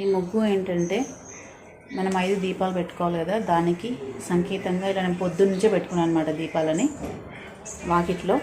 ఈ ముగ్గు ఏంటంటే మనం ఐదు దీపాలు పెట్టుకోవాలి కదా దానికి సంకేతంగా ఇలా నేను పొద్దున్నుంచే పెట్టుకున్నాను అనమాట దీపాలని. వాకిట్లో.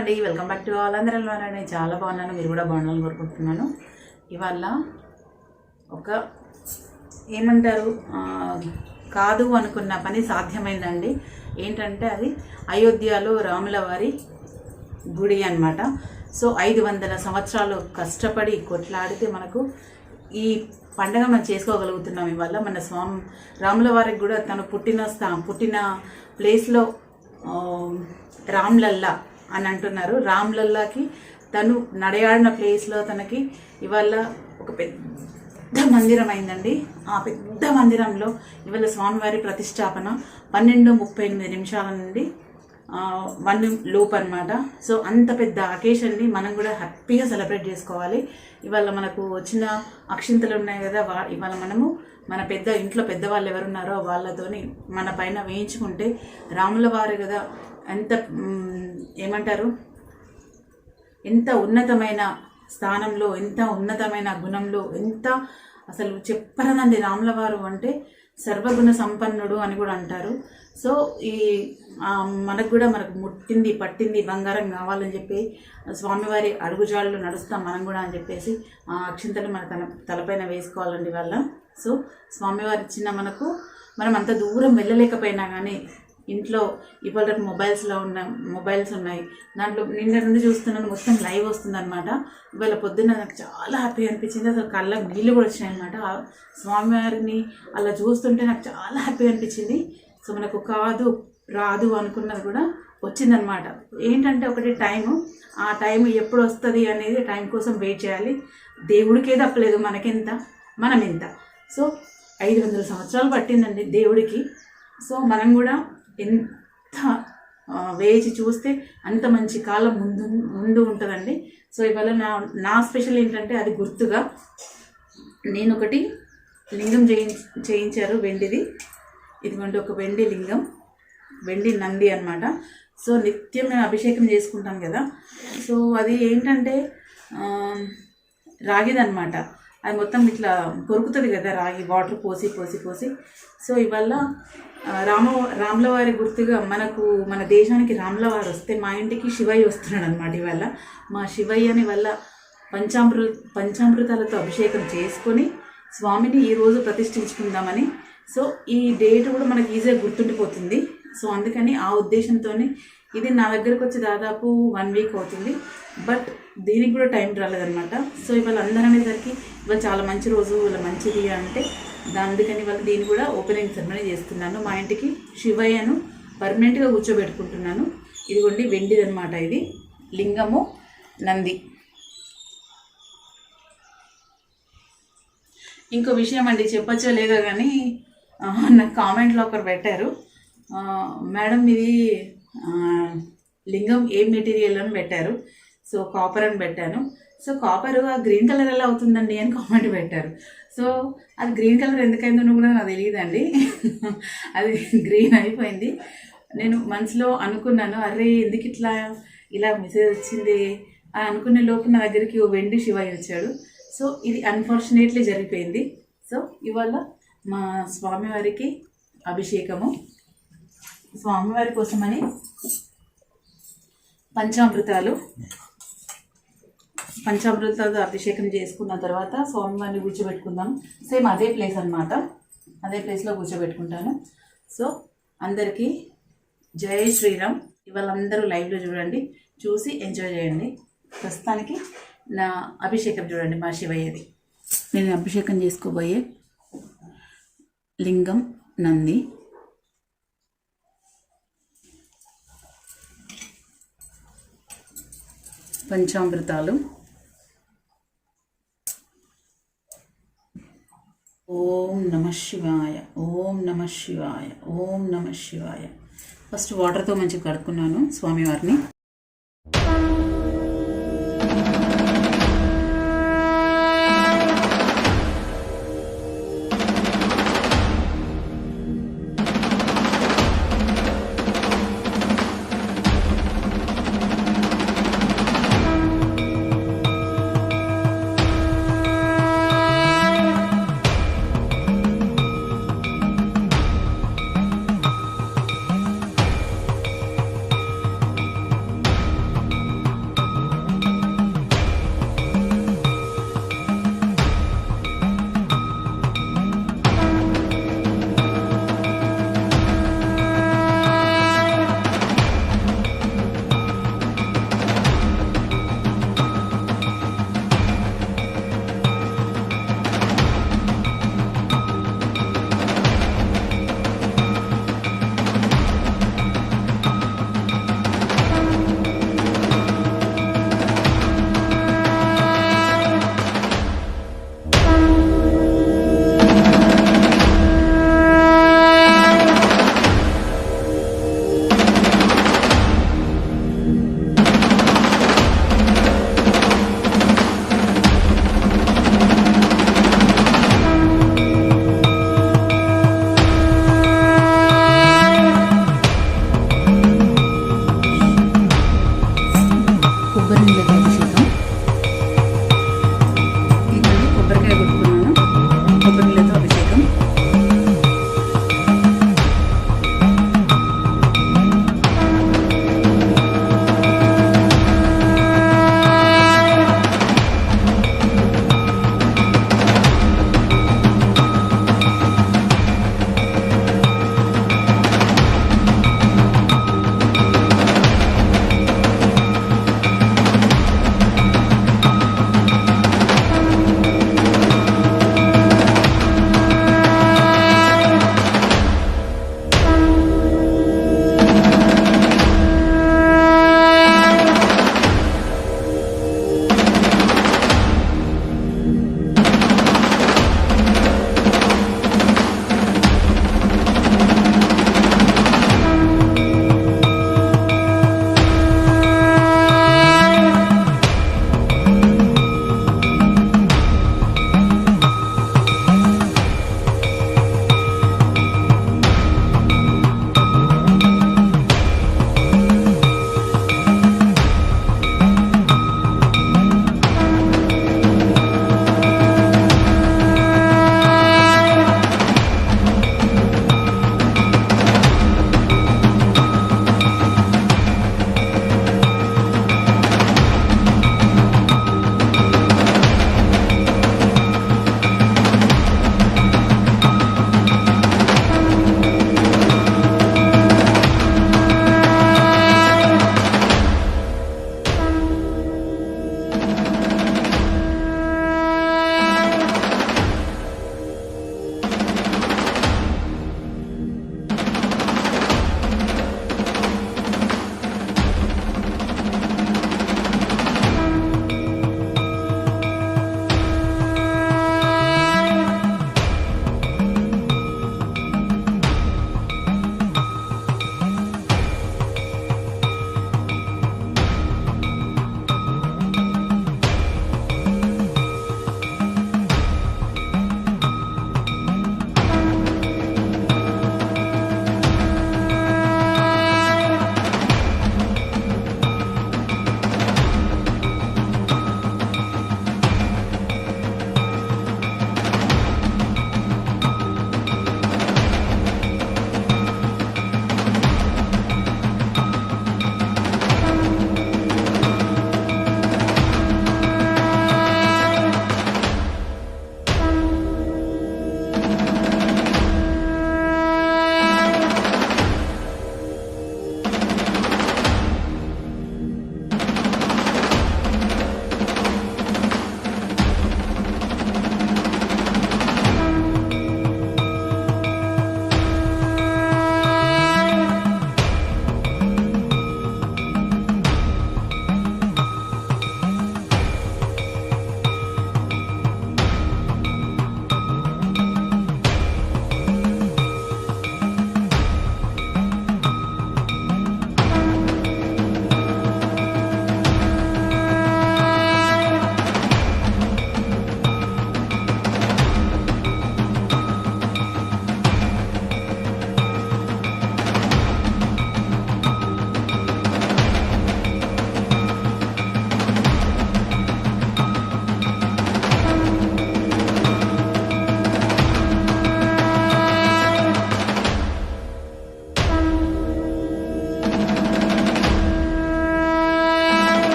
అండి. వెల్కమ్ బ్యాక్ టు ఆల్ అందరూ చాలా బాగున్నాను. మీరు కూడా బాగున్నాను కోరుకుంటున్నాను. ఇవాళ ఒక ఏమంటారు? కాదు అనుకున్న పని సాధ్యమైందండి. ఏంటంటే అది అయోధ్యలో రాముల వారి గుడి అనమాట సో ఐదు వందల సంవత్సరాలు కష్టపడి కొట్లాడితే మనకు ఈ పండగ మనం చేసుకోగలుగుతున్నాం ఇవాళ. మన స్వామి రాముల వారికి కూడా తను పుట్టిన స్థా పుట్టిన ప్లేస్లో రామ్లల్లా అని అంటున్నారు. రామ్లల్లాకి తను నడయాడిన ప్లేస్లో తనకి ఇవాళ ఒక పెద్ద మందిరం అయిందండి. ఆ పెద్ద మందిరంలో ఇవాళ స్వామివారి ప్రతిష్టాపన పన్నెండు ముప్పై ఎనిమిది నిమిషాల నుండి వన్ లోప్ అనమాట సో అంత పెద్ద అకేషన్ని మనం కూడా హ్యాపీగా సెలబ్రేట్ చేసుకోవాలి. ఇవాళ మనకు వచ్చిన అక్షింతలు ఉన్నాయి కదా వా ఇవాళ మనము మన పెద్ద ఇంట్లో పెద్దవాళ్ళు ఎవరున్నారో వాళ్ళతోని మన పైన వేయించుకుంటే రాముల వారు కదా ఎంత ఏమంటారు? ఎంత ఉన్నతమైన స్థానంలో ఎంత ఉన్నతమైన గుణంలో ఎంత అసలు చెప్పరనండి రాములవారు అంటే సర్వగుణ సంపన్నుడు అని కూడా అంటారు. సో ఈ మనకు కూడా మనకు ముట్టింది పట్టింది బంగారం కావాలని చెప్పి స్వామివారి అడుగుజాళ్ళు నడుస్తాం మనం కూడా అని చెప్పేసి ఆ అక్షింతలు మన తన తలపైన వేసుకోవాలండి వల్ల సో స్వామివారు ఇచ్చిన మనకు మనం అంత దూరం వెళ్ళలేకపోయినా కానీ ఇంట్లో ఇవాళ రేపు మొబైల్స్లో ఉన్న మొబైల్స్ ఉన్నాయి. దాంట్లో నిన్న నుండి చూస్తున్నాను మొత్తం లైవ్ వస్తుంది అనమాట ఇవాళ పొద్దున్న నాకు చాలా హ్యాపీ అనిపించింది. అసలు కళ్ళకు నీళ్ళు కూడా వచ్చినాయన్నమాట స్వామివారిని అలా చూస్తుంటే నాకు చాలా హ్యాపీ అనిపించింది. సో మనకు కాదు రాదు అనుకున్నది కూడా వచ్చిందనమాట ఏంటంటే ఒకటి టైము. ఆ టైం ఎప్పుడు వస్తుంది అనేది టైం కోసం వెయిట్ చేయాలి. దేవుడికే తప్పలేదు మనకెంత? మనం ఎంత సో ఐదు వందల సంవత్సరాలు పట్టిందండి దేవుడికి. సో మనం కూడా ఎంత వేచి చూస్తే అంత మంచి కాలం ముందు ముందు ఉంటుందండి. సో ఇవాళ నా నా స్పెషల్ ఏంటంటే అది గుర్తుగా నేను ఒకటి లింగం చేయి చేయించారు వెండిది. ఇదిగోండి ఒక వెండి లింగం వెండి నంది అనమాట సో నిత్యం మేము అభిషేకం చేసుకుంటాం కదా. సో అది ఏంటంటే రాగిదనమాట అది మొత్తం ఇట్లా కొరుకుతుంది కదా రాగి వాటర్ పోసి పోసి పోసి. సో ఇవల్ల రామ రాములవారి గుర్తుగా మనకు మన దేశానికి రాములవారు వస్తే మా ఇంటికి శివయ్య వస్తున్నాడు అనమాట ఇవాళ మా శివయ్యని వల్ల పంచామృ పంచామృతాలతో అభిషేకం చేసుకొని స్వామిని ఈరోజు ప్రతిష్ఠించుకుందామని. సో ఈ డేట్ కూడా మనకి ఈజీగా గుర్తుండిపోతుంది. సో అందుకని ఆ ఉద్దేశంతో ఇది నా దగ్గరకు వచ్చి దాదాపు వన్ వీక్ అవుతుంది. బట్ దీనికి కూడా టైం రాలేదనమాట సో ఇవాళ అందరూ అనేసరికి ఇవాళ చాలా మంచి రోజు ఇవాళ మంచిది అంటే దా- అందుకని ఇవాళ దీన్ని కూడా ఓపెనింగ్ సెరమనీ చేస్తున్నాను. మా ఇంటికి శివయ్యను పర్మనెంట్గా కూర్చోబెట్టుకుంటున్నాను. ఇదిగోండి వెండిది అనమాట ఇది. లింగము నంది. ఇంకో విషయం అండి చెప్పచ్చో లేదో కానీ నాకు కామెంట్లో ఒకరు పెట్టారు. మేడం ఇది లింగం ఏ మెటీరియల్ అని పెట్టారు. సో కాపర్ అని పెట్టాను. సో కాపర్ ఆ గ్రీన్ కలర్ ఎలా అవుతుందండి అని కామెంట్ పెట్టారు. సో అది గ్రీన్ కలర్ ఎందుకైందో కూడా నాకు తెలియదండి. అది గ్రీన్ అయిపోయింది. నేను మనసులో అనుకున్నాను అరే ఎందుకు ఇట్లా ఇలా మెసేజ్ వచ్చింది అని అనుకునే లోపు నా దగ్గరికి ఓ వెండి శివయ్య వచ్చాడు. సో ఇది అన్ఫార్చునేట్లీ జరిగిపోయింది. సో ఇవాళ మా స్వామివారికి అభిషేకము. స్వామివారి కోసమని పంచామృతాలు. పంచామృతాలతో అభిషేకం చేసుకున్న తర్వాత స్వామివారిని కూర్చోబెట్టుకుందాం. సేమ్ అదే ప్లేస్ అన్నమాట. అదే ప్లేస్లో కూర్చోబెట్టుకుంటాను. సో అందరికీ జై శ్రీరామ్. ఇవాళ అందరూ లైవ్లో చూడండి. చూసి ఎంజాయ్ చేయండి. ప్రస్తుతానికి నా అభిషేకం చూడండి మా శివయ్యది. నేను అభిషేకం చేసుకోబోయే లింగం నంది. పంచామృతాలు ఓం నమ శివాయ. ఓం నమ శివాయ. ఓం నమ శివాయ. ఫస్ట్ వాటర్తో మంచిగా కడుక్కున్నాను స్వామివారిని.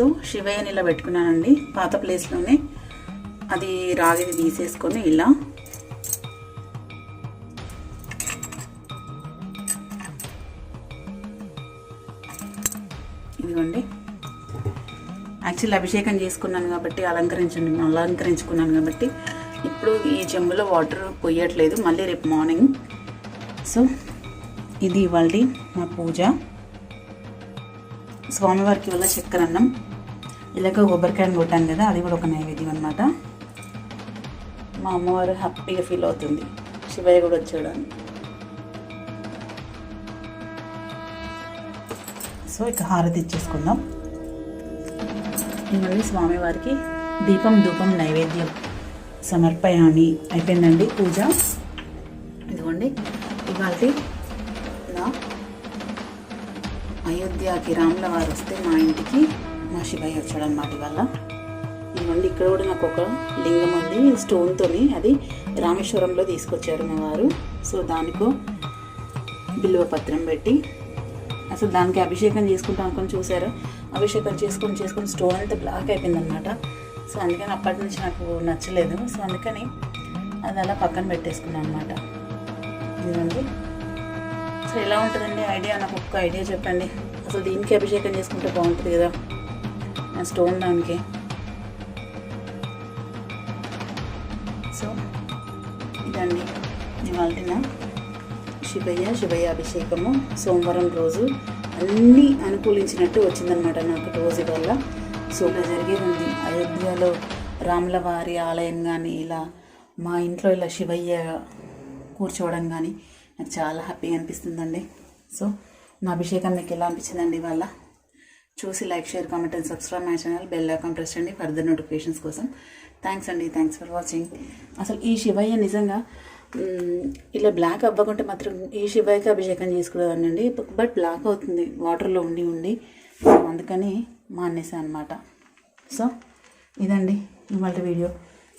సో శివయ్యని ఇలా పెట్టుకున్నానండి. పాత ప్లేస్లోనే. అది రాగిది తీసేసుకొని ఇలా. ఇదిగోండి. యాక్చువల్లీ అభిషేకం చేసుకున్నాను కాబట్టి అలంకరించండి అలంకరించుకున్నాను కాబట్టి ఇప్పుడు ఈ చెంబులో వాటర్ పోయట్లేదు. మళ్ళీ రేపు మార్నింగ్. సో ఇది ఇవాళ మా పూజ. స్వామివారికి వల్ల చక్కెర అన్నం ఇలాగ కొబ్బరికాయను కొట్టాను కదా అది కూడా ఒక నైవేద్యం అనమాట మా అమ్మవారు హ్యాపీగా ఫీల్ అవుతుంది. శివయ్య కూడా వచ్చాడు అని సో ఇక హారతి ఇచ్చేసుకుందాం. మళ్ళీ స్వామివారికి దీపం ధూపం నైవేద్యం సమర్పయామి. అయిపోయిందండి పూజ. ఇదిగోండి ఇవాళ నా అయోధ్యకి రాముల వారు వస్తే మా ఇంటికి మా శివయ్య వచ్చాడు అనమాట ఇవాళ ఇవ్వండి ఇక్కడ కూడా నాకు ఒక లింగం ఉంది స్టోన్తోని అది రామేశ్వరంలో తీసుకొచ్చారు మా వారు. సో దానికో బిల్వ పత్రం పెట్టి. అసలు దానికి అభిషేకం చేసుకుంటాం అనుకొని చూసారు అభిషేకం చేసుకొని చేసుకొని స్టోన్ అంతా బ్లాక్ అయిపోయిందనమాట సో అందుకని అప్పటి నుంచి నాకు నచ్చలేదు. సో అందుకని అది అలా పక్కన పెట్టేసుకున్నాను అనమాట ఇదండి సో ఎలా ఉంటుందండి? ఐడియా? నాకు ఒక్క ఐడియా చెప్పండి. అసలు దీనికి అభిషేకం చేసుకుంటే బాగుంటుంది కదా. ఆ స్టోన్ దానికి. సో ఇదండి. ఇవాళ నా శివయ్య శివయ్య అభిషేకము. సోమవారం రోజు అన్నీ అనుకూలించినట్టు వచ్చిందనమాట నాకు రోజు వల్ల సో ఇలా జరిగేది ఉంది అయోధ్యలో రాముల వారి ఆలయం కానీ ఇలా మా ఇంట్లో ఇలా శివయ్య కూర్చోవడం కానీ నాకు చాలా హ్యాపీగా అనిపిస్తుందండి. సో నా అభిషేకం మీకు ఎలా అనిపించిందండి ఇవాళ? చూసి like share comment and subscribe my channel. Bell icon press చేయండి ఫర్దర్ నోటిఫికేషన్స్ కోసం. థ్యాంక్స్ అండి. థ్యాంక్స్ ఫర్ వాచింగ్ అసలు ఈ శివయ్య నిజంగా ఇలా బ్లాక్ అవ్వకుంటే మాత్రం ఈ శివయ్యకి అభిషేకం చేసుకునేదానండి బట్ బ్లాక్ అవుతుంది. వాటర్లో ఉండి ఉండి. సో అందుకని మానేసా అనమాట సో ఇదండి ఇవాళ video.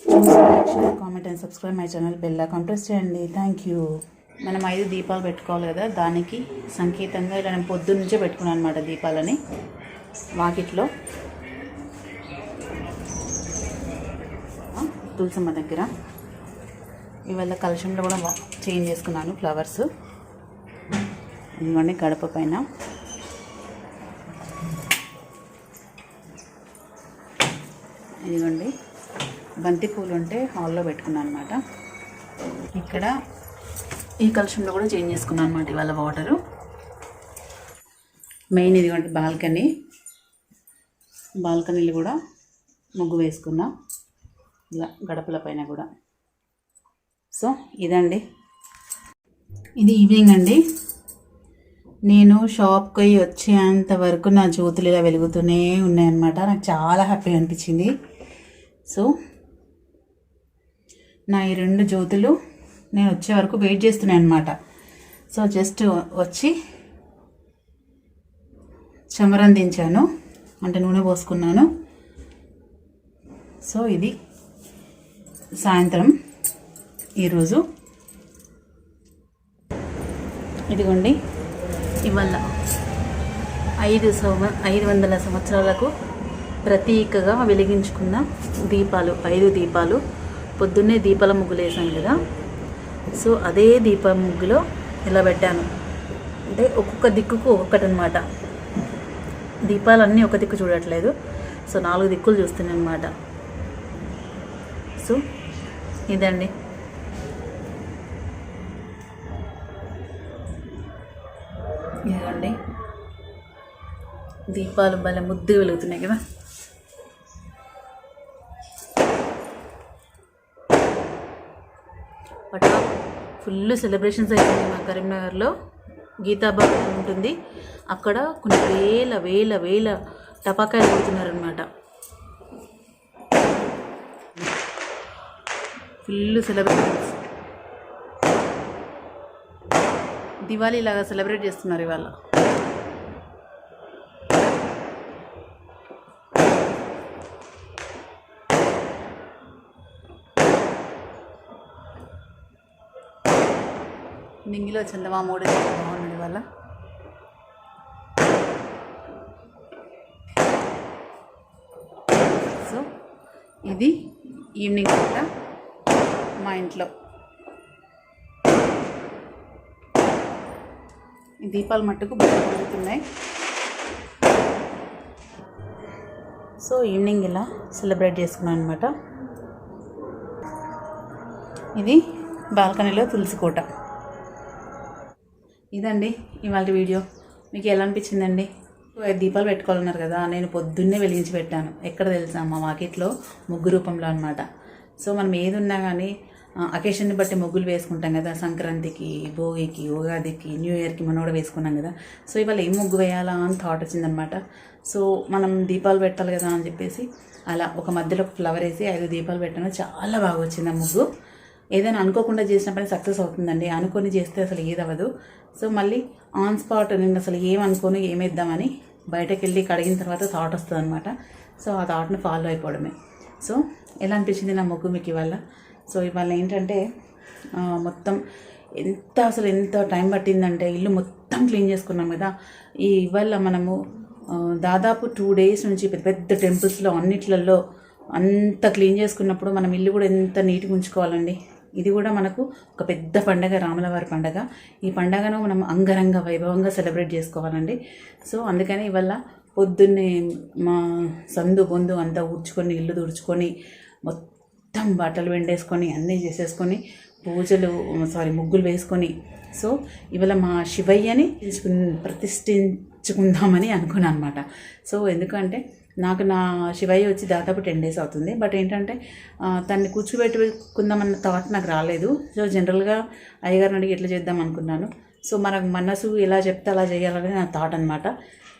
Like share comment and subscribe my channel bell icon press చేయండి. థ్యాంక్ యూ మనం ఐదు దీపాలు పెట్టుకోవాలి కదా. దానికి సంకేతంగా ఇలా నేను పొద్దున్న పెట్టుకున్నాను అనమాట దీపాలని. వాకిట్లో. తులసమ్మ దగ్గర. ఇవాళ కలశంలో కూడా వా- చేంజ్ చేసుకున్నాను ఫ్లవర్స్. ఇదిగోండి గడప పైన. ఇదిగోండి. బంతి పూలు ఉంటే హాల్లో పెట్టుకున్నాను అనమాట ఇక్కడ ఈ కలశంలో కూడా చేంజ్ చేసుకున్నాను అనమాట ఇవాళ వాటరు. మెయిన్ ఇదిగోండి బాల్కనీ. బాల్కనీలు కూడా ముగ్గు వేసుకున్నాం. ఇలా గడపల పైన కూడా. సో ఇదండి. ఇది ఈవినింగ్ అండి. నేను షాప్కి వచ్చేంత వరకు నా జ్యోతులు ఇలా వెలుగుతూనే ఉన్నాయన్నమాట. నాకు చాలా హ్యాపీగా అనిపించింది. సో నా ఈ రెండు జ్యోతులు నేను వచ్చే వరకు వెయిట్ చేస్తున్నాను అనమాట సో జస్ట్ వచ్చి చమరం దించాను అంటే నూనె పోసుకున్నాను. సో ఇది సాయంత్రం ఈరోజు. ఇదిగోండి ఇవాళ ఐదు సంవ ఐదు వందల సంవత్సరాలకు ప్రతీకగా వెలిగించుకున్న దీపాలు ఐదు దీపాలు. పొద్దున్నే దీపాల ముగ్గులు వేసాను కదా. సో అదే దీపం ముగ్గులో ఇలా పెట్టాను అంటే ఒక్కొక్క దిక్కుకు ఒక్కొక్కటి అనమాట దీపాలన్నీ ఒక దిక్కు చూడట్లేదు. సో నాలుగు దిక్కులు చూస్తున్నాయి అనమాట సో ఇదండి. ఇదండి. దీపాలు భలే ముద్దు వెలుగుతున్నాయి కదా. పటా ఫుల్ సెలబ్రేషన్స్ అయిపోయింది మా కరీంనగర్లో. గీతాబాబు ఉంటుంది. అక్కడ కొన్ని వేల వేల వేల టపాకాయలు కొడుతున్నారనమాట ఫుల్ సెలబ్రేషన్స్ దివాళీ లాగా సెలబ్రేట్ చేస్తున్నారు ఇవాళ. నింగిలో చందమా కూడా బాగున్నాడు ఇవాళ ఇది ఈవినింగ్ పూట మా ఇంట్లో. దీపాలు మట్టుకు బాగా పెరుగుతున్నాయి సో ఈవినింగ్ ఇలా సెలబ్రేట్ చేసుకున్నాను అనమాట ఇది బాల్కనీలో తులసి కోట. ఇదండి ఇవాళ వీడియో. మీకు ఎలా అనిపించిందండి? దీపాలు పెట్టుకోవాలన్నారు కదా నేను పొద్దున్నే వెలిగించి పెట్టాను. ఎక్కడ తెలుసా మా మార్కెట్లో ముగ్గు రూపంలో అనమాట సో మనం ఏది ఉన్నా కానీ అకేషన్ని బట్టి ముగ్గులు వేసుకుంటాం కదా సంక్రాంతికి భోగికి ఉగాదికి న్యూ ఇయర్కి మనం కూడా వేసుకున్నాం కదా. సో ఇవాళ ఏం ముగ్గు వేయాలా అని థాట్ వచ్చిందనమాట సో మనం దీపాలు పెట్టాలి కదా అని చెప్పేసి అలా ఒక మధ్యలో ఒక ఫ్లవర్ వేసి ఐదు దీపాలు పెట్టాను చాలా బాగా వచ్చింది ఆ ముగ్గు. ఏదైనా అనుకోకుండా చేసిన పని సక్సెస్ అవుతుందండి. అనుకొని చేస్తే అసలు ఏదవ్వదు. సో మళ్ళీ ఆన్ స్పాట్ నేను అసలు ఏమనుకోను ఏమేద్దామని బయటకు వెళ్ళి కడిగిన తర్వాత థాట్ వస్తుంది అనమాట సో ఆ థాట్ని ఫాలో అయిపోవడమే. సో ఎలా అనిపించింది నా ముగ్గు మీకు ఇవాళ? సో ఇవాళ ఏంటంటే మొత్తం ఎంత అసలు ఎంత టైం పట్టిందంటే ఇల్లు మొత్తం క్లీన్ చేసుకున్నాం కదా. ఈ ఇవాళ మనము దాదాపు టూ డేస్ నుంచి పెద్ద పెద్ద టెంపుల్స్లో అన్నిట్లలో అంత క్లీన్ చేసుకున్నప్పుడు మనం ఇల్లు కూడా ఎంత నీట్గా ఉంచుకోవాలండి. ఇది కూడా మనకు ఒక పెద్ద పండగ రాములవారి పండగ. ఈ పండగను మనం అంగరంగ వైభవంగా సెలబ్రేట్ చేసుకోవాలండి. సో అందుకని ఇవాళ పొద్దున్నే మా సందు బొందు అంతా ఊడ్చుకొని ఇల్లు తుడుచుకొని మొత్తం బట్టలు వెండేసుకొని అన్నీ చేసేసుకొని పూజలు సారీ ముగ్గులు వేసుకొని. సో ఇవాళ మా శివయ్యని ప్రతిష్ఠించుకుందామని అనుకున్నాను అనమాట సో ఎందుకంటే నాకు నా శివయ్య వచ్చి దాదాపు టెన్ డేస్ అవుతుంది. బట్ ఏంటంటే తన్ని కూర్చోబెట్టుకుందామన్న థాట్ నాకు రాలేదు. సో జనరల్గా అయ్యగారిని అడిగి ఎట్లా చేద్దాం అనుకున్నాను. సో మన మనసు ఎలా చెప్తే అలా చేయాలని నా థాట్ అనమాట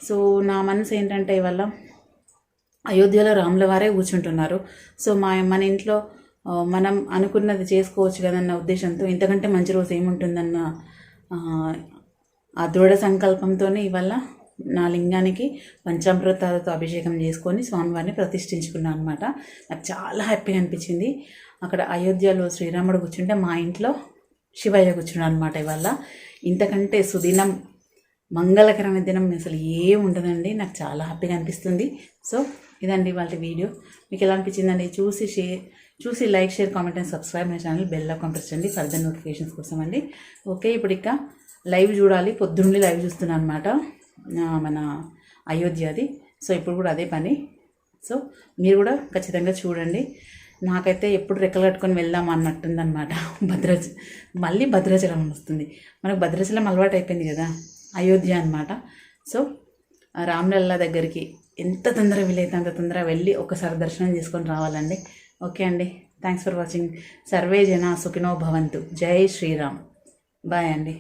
సో నా మనసు ఏంటంటే ఇవాళ అయోధ్యలో రాముల వారే కూర్చుంటున్నారు. సో మా మన ఇంట్లో మనం అనుకున్నది చేసుకోవచ్చు కదన్న ఉద్దేశంతో ఇంతకంటే మంచి రోజు ఏముంటుందన్న ఆ, ఆ దృఢ సంకల్పంతోనే ఇవాళ నా లింగానికి పంచామృతాలతో అభిషేకం చేసుకొని స్వామివారిని ప్రతిష్ఠించుకున్నాను అనమాట నాకు చాలా హ్యాపీగా అనిపించింది. అక్కడ అయోధ్యలో శ్రీరాముడు కూర్చుంటే మా ఇంట్లో శివయ్య కూర్చున్నాడు అనమాట ఇవాళ. ఇంతకంటే సుదినం మంగళకరమైన దినం అసలు ఏం ఉండదండి. నాకు చాలా హ్యాపీగా అనిపిస్తుంది. సో ఇదండి వాళ్ళ వీడియో. మీకు ఎలా అనిపించిందండి? చూసి షేర్ చూసి like share comment and subscribe my channel bell icon press further notifications కోసం అండి ఓకే ఇప్పుడు ఇక లైవ్ చూడాలి. పొద్దున్నే లైవ్ చూస్తున్నాను అనమాట మన అయోధ్యది. సో ఇప్పుడు కూడా అదే పని. సో మీరు కూడా ఖచ్చితంగా చూడండి. నాకైతే ఎప్పుడు రెక్కలు కట్టుకొని వెళ్దాం అన్నట్టుందనమాట భద్రాచ మళ్ళీ భద్రాచలం వస్తుంది. మనకు భద్రాచలం అలవాటు అయిపోయింది కదా అయోధ్య అనమాట సో రామ్లల్లా దగ్గరికి ఎంత తొందరగా వీలైతే అంత తొందరగా వెళ్ళి ఒకసారి దర్శనం చేసుకొని రావాలండి. ఓకే అండి. థ్యాంక్స్ ఫర్ వాచింగ్ సర్వే జన సుఖినో భవంతు. జై శ్రీరామ్. బాయ్ అండి.